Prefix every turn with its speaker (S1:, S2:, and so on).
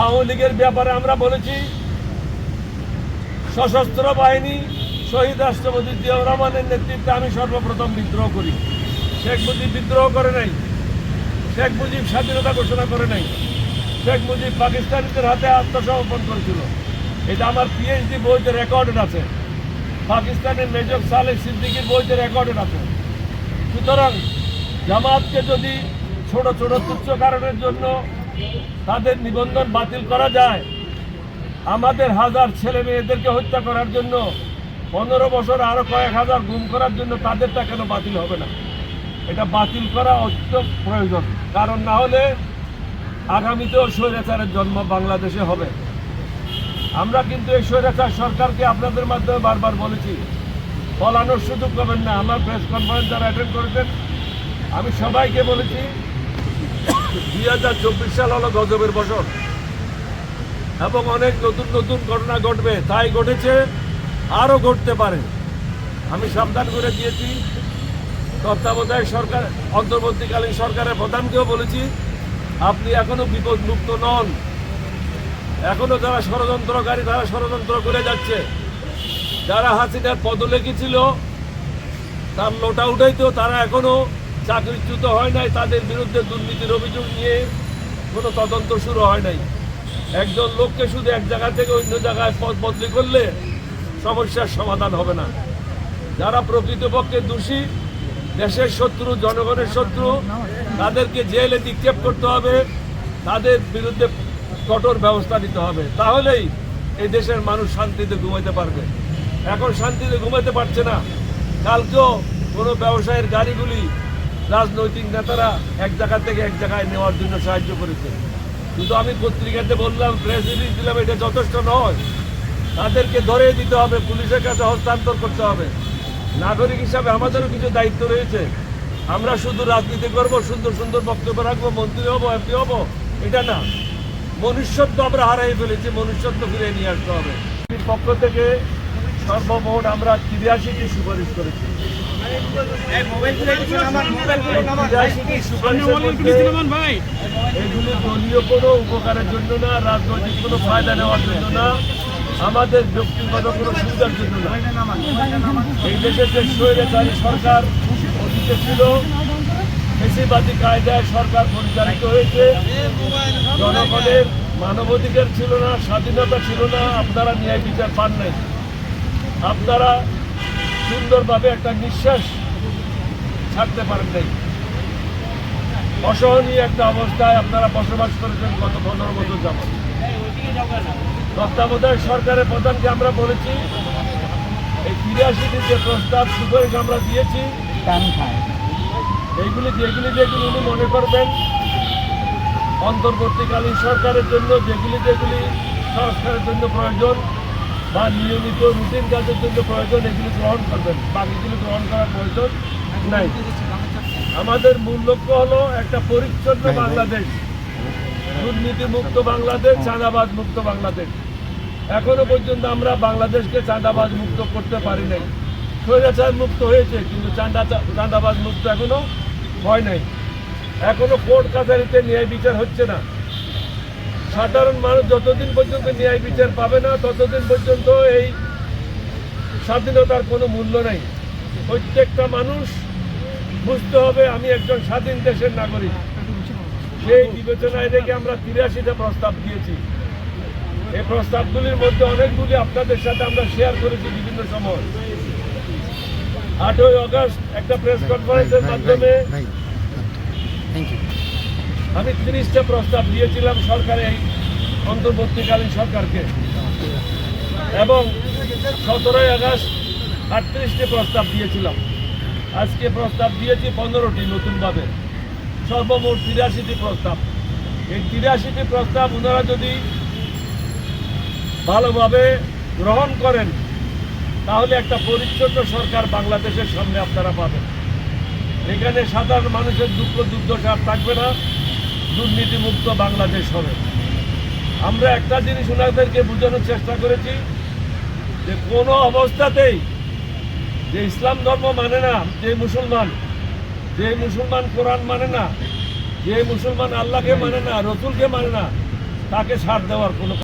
S1: আওয়ামী লীগের ব্যাপারে আমরা বলেছি, সশস্ত্র বাহিনী শহীদ রাষ্ট্রপতি জিয়াউর রহমানের নেতৃত্বে আমি সর্বপ্রথম বিদ্রোহ করি। শেখ মুজিব বিদ্রোহ করে নাই। শেখ মুজিব স্বাধীনতা ঘোষণা করে নাই। শেখ মুজিব পাকিস্তানিদের হাতে আত্মসমর্পণ করেছিল। এটা আমার পিএইচডি বইতে রেকর্ডেড আছে। পাকিস্তানের মেজর সালেহ সিদ্দিকির বইতে রেকর্ডেড আছে। সুতরাং জামাতকে যদি ছোট ছোট তুচ্ছ কারণের জন্য তাদের নিবন্ধন বাতিল করা যায়। আমাদের হাজার ছেলে মেয়েদেরকে হত্যা করার জন্য পনেরো বছর আরও কয়েক হাজার গুম করার জন্য তাদেরটা কেন বাতিল হবে না? এটা বাতিল করা অত্যন্ত প্রয়োজন। কারণ না হলে আগামীতেও স্বৈরাচারের জন্ম বাংলাদেশে হবে। আমরা কিন্তু এই স্বৈরাচার সরকারকে আপনাদের মাধ্যমে বারবার বলেছি। বলানোর সুযোগ পাবেন না। আমার প্রেস কনফারেন্স যারা অ্যাটেন্ড করেছেন, আমি সবাইকে বলেছি দুই হাজার চব্বিশ সাল হলো গজবের বছর এবং অনেক নতুন নতুন ঘটনা ঘটবে, তাই ঘটেছে, আরও ঘটতে পারে। আমি সাবধান করে দিয়েছি। তত্ত্বাবধায়ক সরকার, অন্তর্বর্তীকালীন সরকারের প্রধানকেও বলেছি, আপনি এখনও বিপদ মুক্ত নন। এখনও যারা ষড়যন্ত্রকারী, তারা ষড়যন্ত্র করে যাচ্ছে। যারা হাসিনার পদলেখী ছিল, তার লোটা উঠাইতেও তারা এখনও চাকরিচ্যুত হয় নাই, তাদের বিরুদ্ধে দুর্নীতির অভিযোগ নিয়ে কোনো তদন্ত শুরু হয় নাই। একজন লোককে শুধু এক জায়গা থেকে অন্য জায়গায় পদ বদলি করলে সমস্যার সমাধান হবে না। যারা প্রকৃতপক্ষে দোষী, দেশের শত্রু, জনগণের শত্রু, তাদেরকে জেলে নিক্ষেপ করতে হবে, তাদের বিরুদ্ধে কঠোর ব্যবস্থা নিতে হবে। তাহলেই এই দেশের মানুষ শান্তিতে ঘুমাইতে পারবে। এখন শান্তিতে ঘুমাইতে পারছে না। কালকেও কোনো ব্যবসায়ের গাড়িগুলি রাজনৈতিক নেতারা এক জায়গা থেকে এক জায়গায় নেওয়ার জন্য সাহায্য করেছে। কিন্তু আমি পত্রিকাতে বললাম প্রেস রিলিজ দিলাম, এটা যথেষ্ট নয়। তাদেরকে ধরে দিতে হবে, পুলিশের কাছে হস্তান্তর করতে হবে। নাগরিক হিসাবে আমাদেরও কিছু দায়িত্ব রয়েছে। আমরা শুধু রাজনীতি করব, সুন্দর সুন্দর বক্তব্য রাখব, মন্ত্রী হব এমপি হব, এটা না। মনুষ্যত্ব আমরা হারাই ফেলেছি, মনুষ্যত্ব ফিরে নিয়ে আসতে হবে। পক্ষ থেকে সর্বমোট আমরা তিরাশিটি সুপারিশ করেছি। এগুলি দলীয় কোনো উপকারের জন্য রাজনৈতিক কোনো ফায়দা নেওয়ার জন্য আমাদের ব্যক্তিগত কোনো সুবিধার জন্য না এই দেশের যে স্বৈরাচারী সরকার অতীতে ছিল বেশিবাদী কায়দায় সরকার পরিচালিত হয়েছে জনগণের মানবাধিকার ছিল না স্বাধীনতা ছিল না আপনারা ন্যায় বিচার পান নাই আপনারা সুন্দরভাবে একটা নিঃশ্বাস ছাড়তে পারেন নাই। অসহনীয় একটা অবস্থায় আপনারা বসবাস করেছেন গত পনেরো বছর যাবত তত্ত্বাবধায়ক সরকারের প্রধানকে আমরা বলেছি, এই তিরাশিটি যে প্রস্তাব সুপারিশ আমরা দিয়েছি, এইগুলি যেগুলি যেগুলি উনি মনে করবেন, অন্তর্বর্তীকালীন সরকারের জন্য যেগুলি যেগুলি সংস্কারের জন্য প্রয়োজন বা নিয়মিত রুটিন কাজের জন্য প্রয়োজন এগুলি গ্রহণ করবেন। বাকিগুলি গ্রহণ করার প্রয়োজন নাই। আমাদের মূল লক্ষ্য হলো একটা পরিচ্ছন্ন বাংলাদেশ। দুর্নীতি মুক্ত বাংলাদেশ চাঁদাবাজ মুক্ত বাংলাদেশ। এখনও পর্যন্ত আমরা বাংলাদেশকে চাঁদাবাজ মুক্ত করতে পারি নাই। স্বৈরাচার মুক্ত হয়েছে কিন্তু চাঁদা চাঁদাবাজ মুক্ত এখনও হয় নাই। এখনও কোর্ট কাছারিতে ন্যায় বিচার হচ্ছে না। সাধারণ মানুষ যতদিন পর্যন্ত ন্যায় বিচার পাবে না ততদিন পর্যন্ত এই স্বাধীনতার কোনো মূল্য নেই। প্রত্যেকটা মানুষ বুঝতে হবে আমি একজন স্বাধীন দেশের নাগরিক। সেই বিবেচনায় রেখে আমরা তিরাশিটা প্রস্তাব দিয়েছি। এই প্রস্তাবগুলির মধ্যে অনেকগুলি আপনাদের সাথে আমরা শেয়ার করেছি বিভিন্ন সময়। আটই আগস্ট একটা প্রেস কনফারেন্সের মাধ্যমে আমি তিরিশটা প্রস্তাব দিয়েছিলাম সরকারে এই অন্তর্বর্তীকালীন সরকারকে। এবং সতেরোই আগস্ট আটত্রিশটি প্রস্তাব দিয়েছিলাম। আজকে প্রস্তাব দিয়েছি পনেরোটি নতুনভাবে। সর্বমোট তিরাশিটি প্রস্তাব। এই তিরাশিটি প্রস্তাব ওনারা যদি ভালোভাবে গ্রহণ করেন, তাহলে একটা পরিচ্ছন্ন সরকার বাংলাদেশের সামনে আপনারা পাবেন। এখানে সাধারণ মানুষের দুঃখ দুর্দশা থাকবে না। দুর্নীতিমুক্ত বাংলাদেশ হবে। আমরা একটা জিনিস ওনাদেরকে বোঝানোর চেষ্টা করেছি, যে কোনো অবস্থাতেই যে ইসলাম ধর্ম মানে না যে মুসলমান যে মুসলমান কোরআন মানে না, যে মুসলমান আল্লাহকে মানে না রতুলকে মানে না, তাকে সার দেওয়ার কোনো